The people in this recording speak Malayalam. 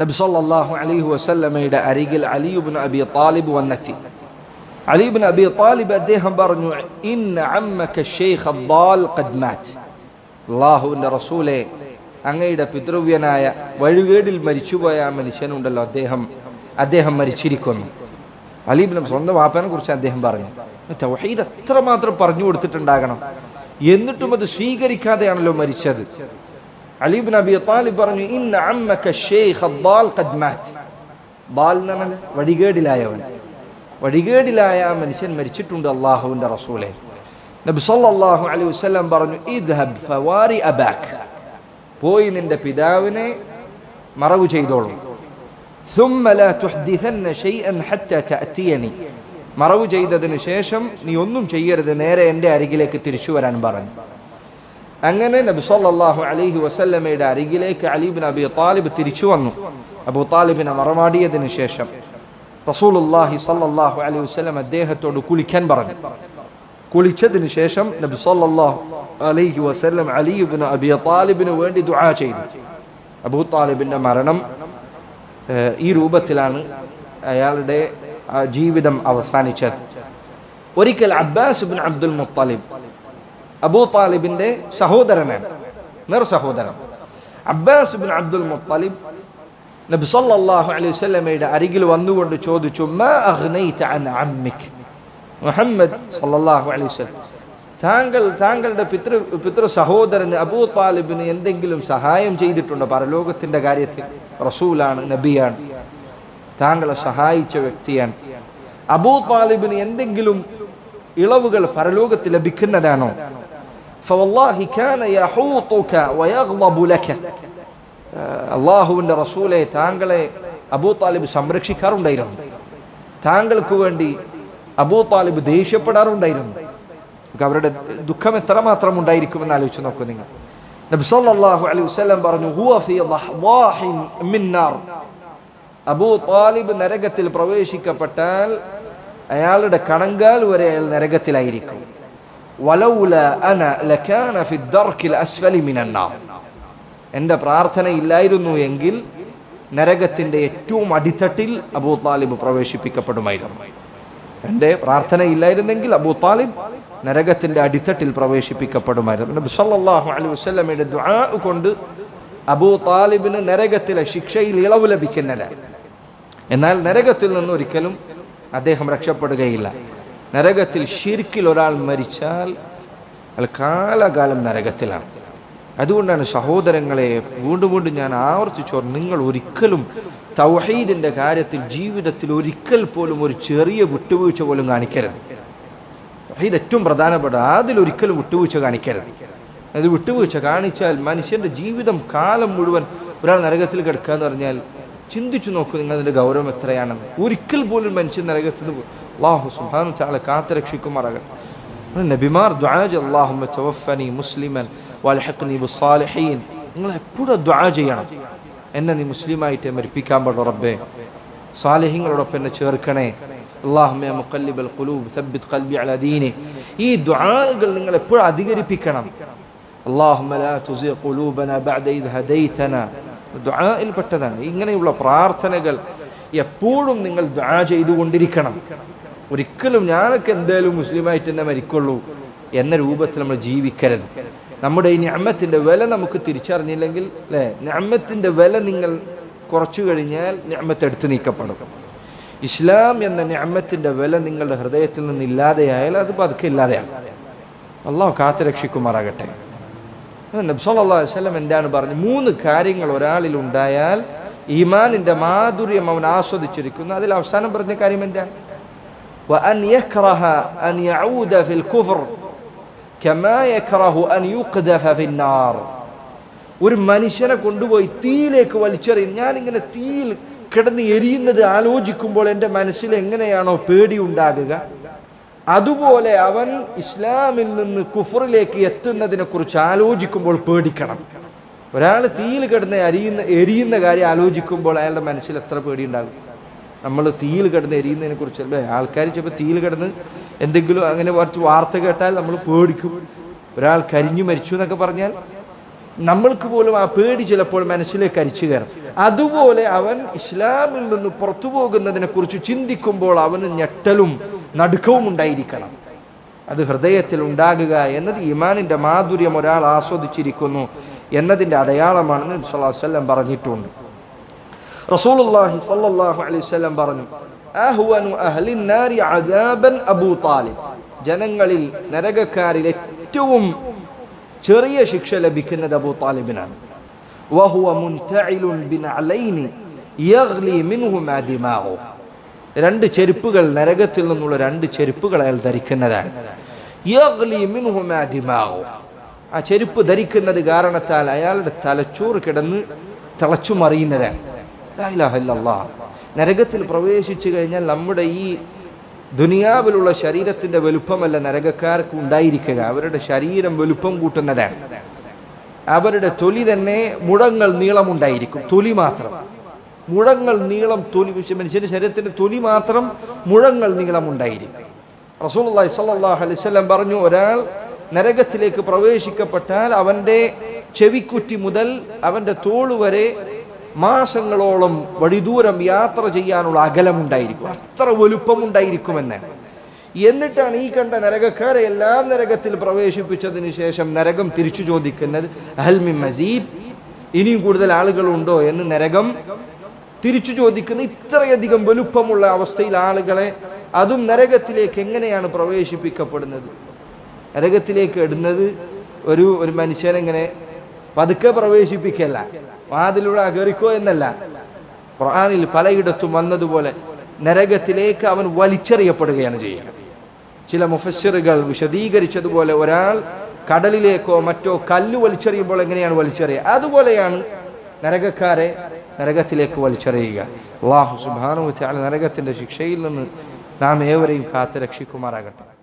നബി സല്ലല്ലാഹു അലൈഹി വസല്ലമയുടെ അരികിൽ അലിയുബിൻ അബി താലിബ് വന്നെത്തി. അലിബിൻ അബി താലിബ് അദ്ദേഹം പറഞ്ഞു അള്ളാഹുവിന്റെ റസൂലെ അങ്ങയുടെ പിതൃവ്യനായ വഴികേടിൽ മരിച്ചുപോയ ആ മനുഷ്യനുണ്ടല്ലോ അദ്ദേഹം. അദ്ദേഹം മരിച്ചിരിക്കുന്നു. അലീബിനും സ്വന്തം വാപ്പനെ കുറിച്ച് അദ്ദേഹം പറഞ്ഞു. തൗഹീദ് എത്രമാത്രം പറഞ്ഞു കൊടുത്തിട്ടുണ്ടാകണം? എന്നിട്ടും അത് സ്വീകരിക്കാതെയാണല്ലോ മരിച്ചത്. അലീബ് നബി താലിബ് പറഞ്ഞു ഇന്ന അമ്മക്ക ഷെയ്ഖ് ഖദ്മാറ്റ് ബാൽ ദാൽ നന വഴികേടിലായവൻ വഴികേടിലായ ആ മനുഷ്യൻ മരിച്ചിട്ടുണ്ട് അള്ളാഹുവിന്റെ റസൂലേ. നബി സല്ലാഹു അലൈഹി വസല്ലം പറഞ്ഞു ഇദ്ഹബ് ഫവാരി അബാക്ക് പോയി നിന്റെ പിതാവിനെ മറവ് ചെയ്തോളും. മറവ് ചെയ്തതിന് ശേഷം നീ ഒന്നും ചെയ്യരുത് നേരെ എന്റെ അരികിലേക്ക് തിരിച്ചു വരാൻ പറഞ്ഞു. അങ്ങനെ നബി സല്ലല്ലാഹു അലൈഹി വസല്ലമയുടെ അരികിലേക്ക് അലീബിൻ അബി താലിബ് തിരിച്ചു വന്നു. അബൂ താലിബിനെ മറമാടിയതിന് ശേഷം റസൂലുള്ളാഹി സല്ലാഹു അലൈഹി വസ്ലം അദ്ദേഹത്തോട് കുളിക്കാൻ പറഞ്ഞു. കുളിച്ചതിന് ശേഷം നബി സല്ലല്ലാഹു അലൈഹി വസല്ലം അലിബിന് അബി താലിബിന് വേണ്ടി ദുആ ചെയ്തു. അബൂ താലിബിന്റെ മരണം ഈ രൂപത്തിലാണ് അയാളുടെ ജീവിതം അവസാനിച്ചത്. ഒരിക്കൽ Abbas bin Abdul Muttalib Abu താലിബിന്റെ സഹോദരനാണ് നിർ സഹോദരൻ. അബ്ബാസ് ബിൻ അബ്ദുൽ മുത്തലിബ് നബി സല്ലല്ലാഹു അലൈഹി വസല്ലമയുടെ അരികിൽ വന്നുകൊണ്ട് ചോദിച്ചു മാ അഗ്നൈത അൻ അമ്മിക്? മുഹമ്മദ് സല്ലല്ലാഹു അലൈഹി വസല്ലം. താങ്കൾ താങ്കളുടെ പിതൃ പിതൃ സഹോദരന് അബൂ താലിബിന് എന്തെങ്കിലും സഹായം ചെയ്തിട്ടുണ്ടോ? പരലോകത്തിന്റെ കാര്യത്തിൽ റസൂലാണ് നബിയാണ്. താങ്കളെ സഹായിച്ച വ്യക്തിയാണ്. അബൂ താലിബിന് എന്തെങ്കിലും ഇളവുകൾ പരലോകത്ത് ലഭിക്കുന്നതാണോ? ഫവല്ലാഹി കാന യഹൂതുക വയഗ്ളബു ലക അള്ളാഹുവിന്റെ റസൂലെ താങ്കളെ അബൂ താലിബ് സംരക്ഷിക്കാറുണ്ടായിരുന്നു. താങ്കൾക്ക് വേണ്ടി അബൂ താലിബ് ദേഷ്യപ്പെടാറുണ്ടായിരുന്നു. അവരുടെ ദുഃഖം എത്രമാത്രം ഉണ്ടായിരിക്കുമെന്ന് ആലോചിച്ച് നോക്കൂ നിങ്ങൾ. നബ്സല്ലാഹു അലൈഹി വസ്ലം പറഞ്ഞു അബൂ താലിബ് നരകത്തിൽ പ്രവേശിക്കപ്പെട്ടാൽ അയാളുടെ കണങ്കാൽ വരെ അയാൾ നരകത്തിലായിരിക്കും. വലൗല അന ലകാന ഫി ദർക്കിൽ അസ്ഫലി മിനൻ നാർ. എന്റെ പ്രാർത്ഥന ഇല്ലായിരുന്നു എങ്കിൽ നരകത്തിന്റെ ഏറ്റവും അടിത്തട്ടിൽ അബൂ താലിബ് പ്രവേശിപ്പിക്കപ്പെടുമായിരുന്നു. എന്റെ പ്രാർത്ഥന ഇല്ലായിരുന്നെങ്കിൽ അബൂ താലിബ് നരകത്തിന്റെ അടിത്തട്ടിൽ പ്രവേശിപ്പിക്കപ്പെടുമായിരുന്നു. നബി സല്ലല്ലാഹു അലൈഹി വസല്ലമയുടെ ദുആ കൊണ്ട് അബൂ താലിബിന് നരകത്തിലെ ശിക്ഷയിൽ ഇളവ് ലഭിക്കുന്നില്ല. എന്നാൽ നരകത്തിൽ നിന്ന് ഒരിക്കലും അദ്ദേഹം രക്ഷപ്പെടുകയില്ല. നരകത്തിൽ ഷിർക്കിൽ ഒരാൾ മരിച്ചാൽ അയാൾ കാലകാലം നരകത്തിലാണ്. അതുകൊണ്ടാണ് സഹോദരങ്ങളെ വീണ്ടും വീണ്ടും ഞാൻ ആവർത്തിച്ചോർ നിങ്ങൾ ഒരിക്കലും തൗഹീദിന്റെ കാര്യത്തിൽ ജീവിതത്തിൽ ഒരിക്കൽ പോലും ഒരു ചെറിയ വിട്ടുവീഴ്ച പോലും കാണിക്കരുത്. തൗഹീദ് ഏറ്റവും പ്രധാനപ്പെട്ട അതിലൊരിക്കലും വിട്ടുവീഴ്ച കാണിക്കരുത്. അത് വിട്ടുവീഴ്ച കാണിച്ചാൽ മനുഷ്യന്റെ ജീവിതം കാലം മുഴുവൻ ഒരാൾ നരകത്തിൽ കിടക്കുക എന്ന് പറഞ്ഞാൽ ചിന്തിച്ചു നോക്കൂ നിങ്ങൾ അതിന്റെ ഗൗരവം എത്രയാണെന്ന്. ഒരിക്കൽ പോലും മനുഷ്യൻ നരകത്തിൽ അള്ളാഹു സുഹാനു ചാളെ കാത്തുരക്ഷിക്കുമാറാകട്ടെ നബിമാർ ദുആ ചെയ്യും, അല്ലാഹുമ്മ തവഫനി മുസ്ലിമൻ വൽഹിഖ്നി ബിസ്സാലിഹീൻ. നിങ്ങൾ എപ്പോഴും ദുആ ചെയ്യണം. എന്നെ നീ മുസ്ലിമായിട്ട് മരിപ്പിക്കാൻ പാടുള്ള റബ്ബേ. സാലിഹ്യങ്ങളോടൊപ്പം എന്നെ ചേർക്കണേ. അല്ലാഹുമ്മ മുഖല്ലിബൽ ഖുലൂബ് സബ്ബിത് ഖൽബി അലാ ദീനി ഈ ദുആകൾ നിങ്ങൾ എപ്പോഴും അധികരിപ്പിക്കണം. അല്ലാഹുമ്മ ലാ തുസിഗ ഖുലൂബന ബഅദ ഇദ് ഹദൈതന. ദുആയിൽ പെട്ടതാണ് ഇങ്ങനെയുള്ള പ്രാർത്ഥനകൾ എപ്പോഴും നിങ്ങൾ ദുആ ചെയ്തുകൊണ്ടിരിക്കണം. ഒരിക്കലും ഞാനൊക്കെ എന്തായാലും മുസ്ലിമായിട്ട് തന്നെ മരിക്കുള്ളൂ എന്ന രൂപത്തിൽ നമ്മൾ ജീവിക്കരുത്. നമ്മുടെ ഈ ഞമ്മത്തിന്റെ വില നമുക്ക് തിരിച്ചറിഞ്ഞില്ലെങ്കിൽ അല്ലേ? ഞമ്മത്തിന്റെ വില നിങ്ങൾ കുറച്ചു കഴിഞ്ഞാൽ ഞമ്മത്ത് എടുത്തു നീക്കപ്പെടും. ഇസ്ലാം എന്ന ഞമ്മത്തിന്റെ വില നിങ്ങളുടെ ഹൃദയത്തിൽ നിന്ന് ഇല്ലാതെയായാൽ അത് പതുക്കെ ഇല്ലാതെയാണ്. അള്ളാഹു കാത്തു രക്ഷിക്കുമാറാകട്ടെ. നബ്സല്ലാസ്ലം എന്താണ് പറഞ്ഞു? മൂന്ന് കാര്യങ്ങൾ ഒരാളിൽ ഉണ്ടായാൽ ഈമാനിന്റെ മാധുര്യം അവൻ ആസ്വദിച്ചിരിക്കുന്നു. അതിൽ അവസാനം പറഞ്ഞ കാര്യം എന്താണ്? وأن يكره أن يعود في الكفر كما يكره أن يقذف في النار ഒരു മനുഷ്യനെ കൊണ്ടുപോയി തീയിലേക്ക് വലിച്ചെറിയും ഞാനിങ്ങനെ തീയിൽ കിടന്ന് എരിയുന്നത് ആലോചിക്കുമ്പോൾ എൻ്റെ മനസ്സിൽ എങ്ങനെയാണോ പേടി ഉണ്ടാകുക അതുപോലെ അവൻ ഇസ്ലാമിൽ നിന്ന് കുഫറിലേക്ക് എത്തുന്നതിനെ കുറിച്ച് ആലോചിക്കുമ്പോൾ പേടിക്കണം ഒരാൾ തീയിൽ കിടന്ന് അരിയുന്ന എരിയുന്ന കാര്യം ആലോചിക്കുമ്പോൾ അയാളുടെ മനസ്സിൽ എത്ര പേടി ഉണ്ടാകും നമ്മൾ തീയിൽ കിടന്ന് എരിയുന്നതിനെ കുറിച്ച് അല്ലേ? ആൾക്കാർ ചിലപ്പോൾ തീയിൽ കിടന്ന് എന്തെങ്കിലും അങ്ങനെ കുറച്ച് വാർത്ത കേട്ടാൽ നമ്മൾ പേടിക്കും. ഒരാൾ കരിഞ്ഞു മരിച്ചു എന്നൊക്കെ പറഞ്ഞാൽ നമ്മൾക്ക് പോലും ആ പേടി ചിലപ്പോൾ മനസ്സിലേക്ക് അരിച്ചു കയറും. അതുപോലെ അവൻ ഇസ്ലാമിൽ നിന്ന് പുറത്തു പോകുന്നതിനെ കുറിച്ച് ചിന്തിക്കുമ്പോൾ അവന് ഞെട്ടലും നടുക്കവും ഉണ്ടായിരിക്കണം. അത് ഹൃദയത്തിൽ ഉണ്ടാകുക എന്നത് ഇമാനിന്റെ മാധുര്യം ഒരാൾ ആസ്വദിച്ചിരിക്കുന്നു എന്നതിന്റെ അടയാളമാണെന്ന് വസല്ലം പറഞ്ഞിട്ടുണ്ട്. റസൂലുള്ളാഹി സ്വല്ലല്ലാഹു അലൈഹി വസല്ലം പറഞ്ഞു അഹ്വനു അഹ്ലിൻ നാരി അദാബൻ അബൂ താലിബ്. ജനങ്ങളിൽ നരകക്കാരിൽ ഏറ്റവും ചെറിയ ശിക്ഷ ലഭിക്കുന്നത് അബൂ താലിബിനാണ്. വഹുവ മുൻതഇലുൻ ബിനഅലൈനി യഗ്ലി മിൻഹുമാ ദിമാഉ രണ്ട് ചെരുപ്പുകൾ നരകത്തിൽ നിന്നുള്ള രണ്ട് ചെരുപ്പുകൾ അയാൾ ധരിക്കുന്നതാണ്. യഗ്ലി മിൻഹുമാ ദിമാഉ ആ ചെരുപ്പ് ധരിക്കുന്നത് കാരണത്താൽ അയാളുടെ തലച്ചോറ് കിടന്ന് തിളച്ചു മറിയുന്നതാണ് നരകത്തിൽ പ്രവേശിച്ചു കഴിഞ്ഞാൽ നമ്മുടെ ഈ ദുനിയാവിലുള്ള ശരീരത്തിന്റെ വലുപ്പമല്ല നരകക്കാർക്ക് ഉണ്ടായിരിക്കുക. അവരുടെ ശരീരം വലുപ്പം കൂട്ടുന്നതാണ്. അവരുടെ തൊലി തന്നെ മുഴങ്ങൾ നീളമുണ്ടായിരിക്കും തൊലി മാത്രം. മുഴങ്ങൾ നീളം തൊലി മനുഷ്യന്റെ ശരീരത്തിന്റെ തൊലി മാത്രം മുഴങ്ങൾ നീളമുണ്ടായിരിക്കും റസൂലുള്ളാഹി സ്വല്ലല്ലാഹു അലൈഹി വസല്ലം പറഞ്ഞു ഒരാൾ നരകത്തിലേക്ക് പ്രവേശിക്കപ്പെട്ടാൽ അവന്റെ ചെവിക്കുറ്റി മുതൽ അവന്റെ തോൾ വരെ മാസങ്ങളോളം വഴിദൂരം യാത്ര ചെയ്യാനുള്ള അകലമുണ്ടായിരിക്കും. അത്ര വലുപ്പമുണ്ടായിരിക്കുമെന്ന്. എന്നിട്ടാണ് ഈ കണ്ട നരകക്കാരെ എല്ലാം നരകത്തിൽ പ്രവേശിപ്പിച്ചതിന് ശേഷം നരകം തിരിച്ചു ചോദിക്കുന്നത് അഹൽമി മസീദ്? ഇനിയും കൂടുതൽ ആളുകളുണ്ടോ? എന്ന് നരകം തിരിച്ചു ചോദിക്കുന്ന ഇത്രയധികം വലുപ്പമുള്ള അവസ്ഥയിൽ ആളുകളെ അതും നരകത്തിലേക്ക് എങ്ങനെയാണ് പ്രവേശിപ്പിക്കപ്പെടുന്നത്? നരകത്തിലേക്ക് ഇടുന്നത് ഒരു ഒരു മനുഷ്യനെങ്ങനെ പതുക്കെ പ്രവേശിപ്പിക്കല്ല. വാതിലൂടെ അകറിക്കോ എന്നല്ല. ഖുർആനിൽ പലയിടത്തും വന്നതുപോലെ നരകത്തിലേക്ക് അവൻ വലിച്ചെറിയപ്പെടുകയാണ് ചെയ്യുന്നത്. ചില മുഫസ്സിറുകൾ വിശദീകരിച്ചതുപോലെ ഒരാൾ കടലിലേക്കോ മറ്റോ കല്ല് വലിച്ചെറിയുമ്പോൾ എങ്ങനെയാണ് വലിച്ചെറിയുക? അതുപോലെയാണ് നരകക്കാരെ നരകത്തിലേക്ക് വലിച്ചെറിയുക. അള്ളാഹു സുബാനു നരകത്തിന്റെ ശിക്ഷയിൽ നിന്ന് നാം ഏവരെയും കാത്തു രക്ഷിക്കുമാറാകട്ടെ